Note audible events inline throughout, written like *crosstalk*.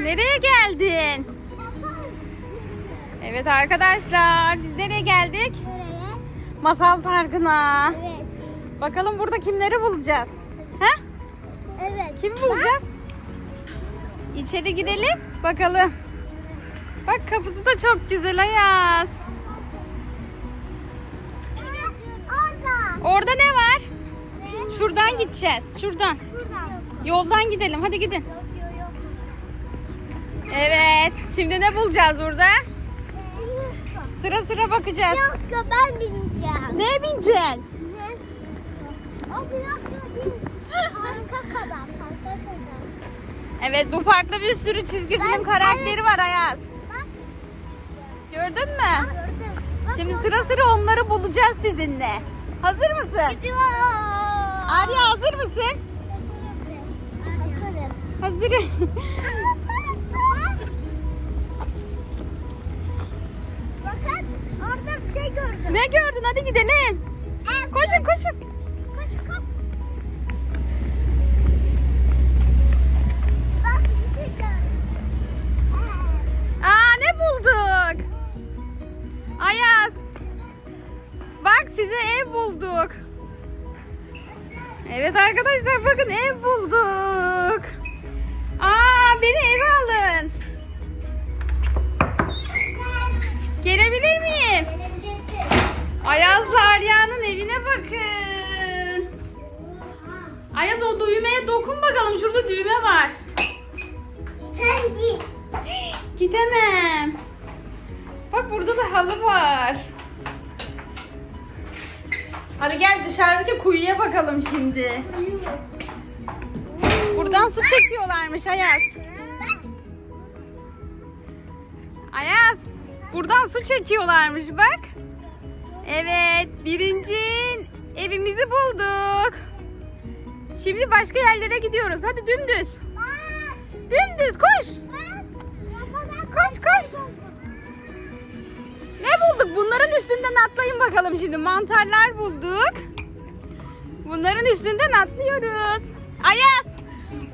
Nereye geldin? Evet arkadaşlar biz nereye geldik? Nereye? Masal Parkı'na. Evet. Bakalım burada kimleri bulacağız? He? Evet. Kimi bulacağız? İçeri gidelim bakalım. Bak kapısı da çok güzel Ayaz. Orada. Orada ne var? Ne? Şuradan gideceğiz. Şuradan. Şuradan. Yoldan gidelim. Hadi gidin. Evet. Şimdi ne bulacağız burada? Sıra sıra bakacağız. Yok ben bineceğim. Ne bineceksin? Evet bu parkta bir sürü çizgi Ben- film karakteri var Ayaz. Bak. Gördün mü? Gördüm. Bak, Şimdi sıra sıra onları bulacağız sizinle. Hazır mısın? Gidiyor. Arya hazır mısın? Hazırım. Hazırım. Orada bir şey gördüm. ne gördün? Hadi gidelim. Evet. Koşun koşun. Var. Hadi gel dışarıdaki kuyuya bakalım şimdi. Buradan su çekiyorlarmış Ayaz. Ayaz. Buradan su çekiyorlarmış bak. Evet birinci evimizi bulduk. Şimdi başka yerlere gidiyoruz. Hadi dümdüz. Dümdüz koş. Koş koş. Bulduk? Bunların üstünden atlayın bakalım şimdi. Mantarlar bulduk. Bunların üstünden atlıyoruz. Ayaz.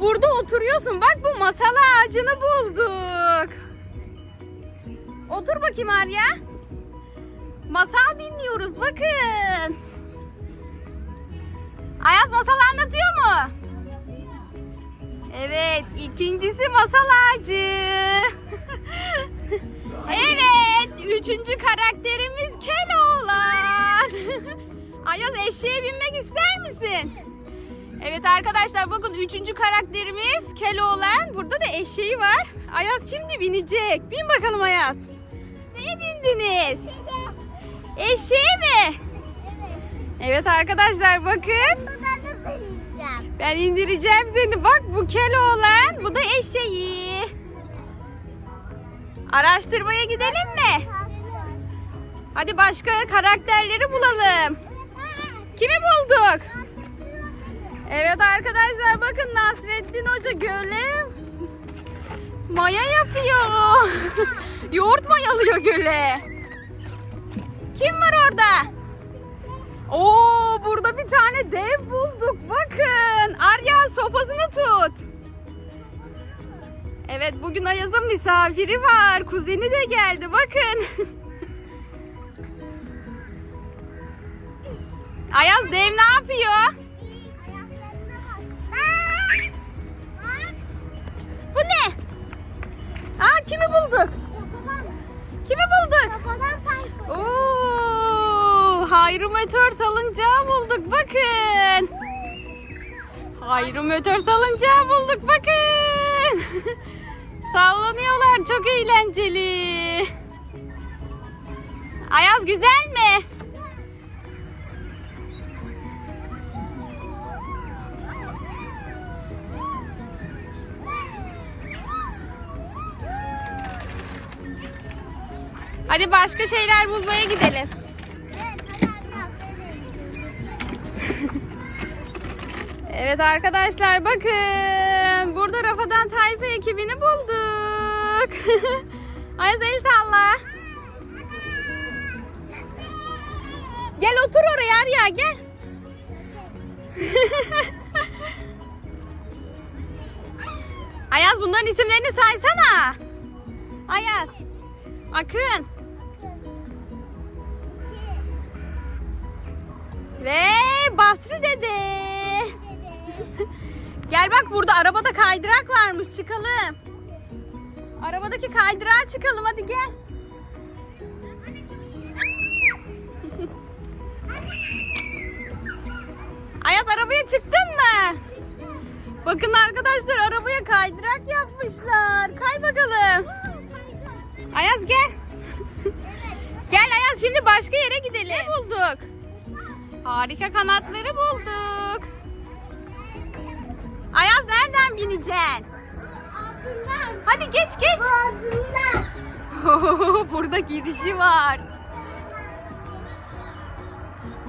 Burada oturuyorsun. Bak bu masal ağacını bulduk. Otur bakayım Arya. Masal dinliyoruz bakın. Ayaz masal anlatıyor mu? Evet, ikincisi masal ağacı. *laughs* eşeğe binmek ister misin? Evet arkadaşlar bakın üçüncü karakterimiz Keloğlan. Burada da eşeği var. Ayaz şimdi binecek. Bin bakalım Ayaz. Neye bindiniz? Eşeğe mi? Evet arkadaşlar bakın. Ben indireceğim seni. Bak bu Keloğlan, bu da eşeği. Araştırmaya gidelim mi? Hadi başka karakterleri bulalım. Kimi bulduk? Evet arkadaşlar bakın Nasrettin Hoca göle maya yapıyor. *laughs* Yoğurt mayalıyor göle. Kim var orada? Oo burada bir tane dev bulduk. Bakın. Arya sopasını tut. Evet bugün Ayaz'ın misafiri var. Kuzeni de geldi. Bakın. *laughs* Ayaz dev ne yapıyor? Bu ne? Aa kimi bulduk? Kimi bulduk? Oo, hayrometeor salıncağı bulduk bakın. Hayrometeor salıncağı bulduk bakın. *laughs* Sallanıyorlar çok eğlenceli. Ayaz güzel mi? Hadi başka şeyler bulmaya gidelim. Evet arkadaşlar bakın. Burada Rafadan Tayfa ekibini bulduk. *laughs* Ayaz el salla. Gel otur oraya Arya gel. *laughs* Ayaz bunların isimlerini saysana. Ayaz. Akın. Ve Basri dede. *laughs* Gel bak burada arabada kaydırak varmış çıkalım. Arabadaki kaydırağa çıkalım hadi gel. *laughs* Ayaz arabaya çıktın mı? Bakın arkadaşlar arabaya kaydırak yapmışlar. Kay bakalım. Ayaz gel. *laughs* Gel Ayaz şimdi başka yere gidelim. Ne bulduk? Harika kanatları bulduk. Ayaz nereden bineceksin? Altından. Hadi geç geç. Altından. *laughs* Burada girişi var.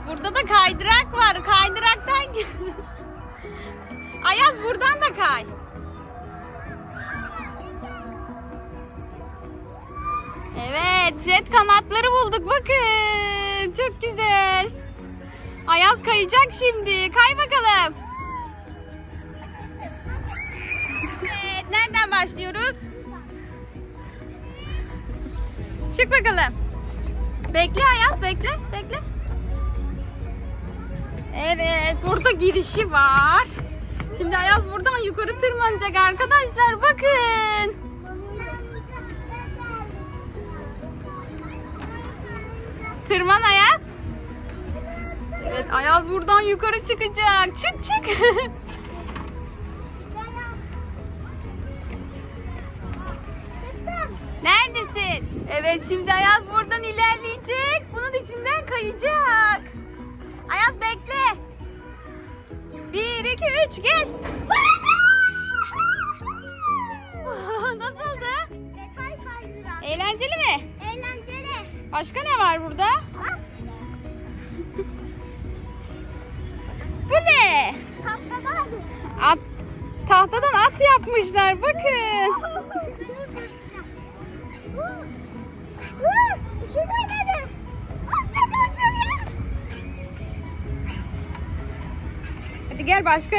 Burada da kaydırak var. Kaydıraktan *laughs* Ayaz buradan da kay. Evet, jet kanatları bulduk. Bakın. Çok güzel. Ayaz kayacak şimdi. Kay bakalım. Evet, nereden başlıyoruz? Çık bakalım. Bekle Ayaz, bekle, bekle. Evet, burada girişi var. Şimdi Ayaz buradan yukarı tırmanacak arkadaşlar. Bakın. Tırman Ayaz. Ayaz buradan yukarı çıkacak. Çık çık. Neredesin? Evet, şimdi Ayaz buradan ilerleyecek. Bunun içinden kayacak. Ayaz bekle. Bir, iki, üç, gel. *laughs* Nasıldı? Eğlenceli mi? Eğlenceli. Başka ne var burada? Bu ne? Tahtadan. At, tahtadan at yapmışlar. Bakın. *laughs* Hadi gel başka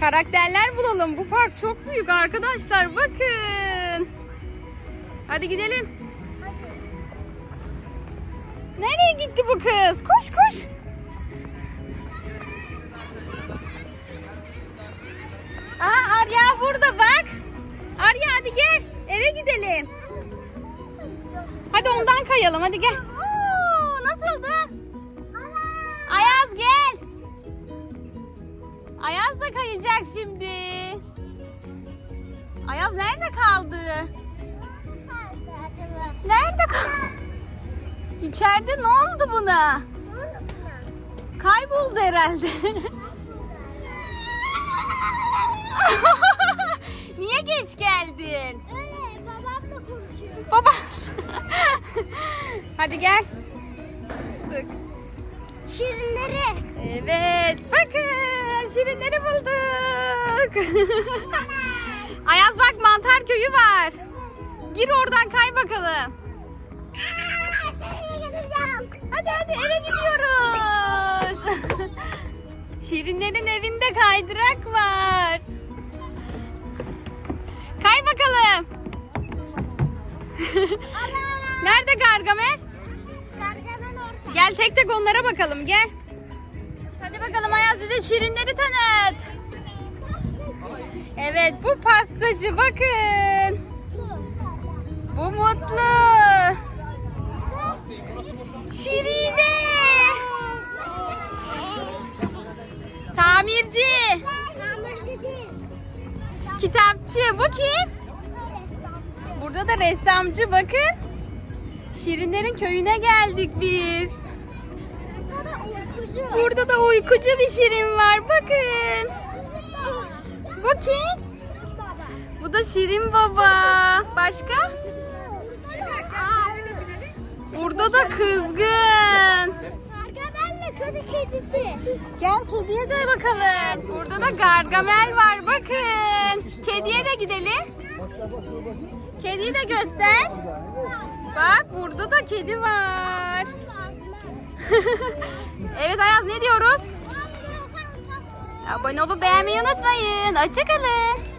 karakterler bulalım. Bu park çok büyük arkadaşlar. Bakın. Hadi gidelim. Nereye gitti bu kız? Koş koş. Aa Arya burada bak. Arya hadi gel. Eve gidelim. Hadi ondan kayalım hadi gel. Oo, nasıldı? Ayaz gel. Ayaz da kayacak şimdi. Ayaz nerede kaldı? Nerede kaldı? İçeride ne oldu buna? Kayboldu herhalde. *laughs* *laughs* Niye geç geldin? Öyle babamla konuşuyorum. Baba. *laughs* Hadi gel. Şirinleri. Evet. Bakın şirinleri bulduk. *laughs* Ayaz bak mantar köyü var. Gir oradan kay bakalım. Gideceğim. Hadi hadi eve gidiyoruz. Şirinlerin evinde kaydırak var. Kay bakalım. Nerede Gargamel? Gargamel orada. Gel tek tek onlara bakalım gel. Hadi bakalım Ayaz bize şirinleri tanıt. Evet bu pastacı bakın. Bu mutlu. Şirine. Kitapçı. Bu kim? Burada da ressamcı bakın. Şirinlerin köyüne geldik biz. Burada da uykucu bir şirin var. Bakın. Bu kim? Bu da Şirin Baba. Başka? Burada da kızgın. Kedi kedisi. Gel kediye de bakalım. Burada da Gargamel var. Bakın. Kediye de gidelim. Kediyi de göster. Bak burada da kedi var. *laughs* evet Ayaz ne diyoruz? Abone olup beğenmeyi unutmayın. Hoşçakalın.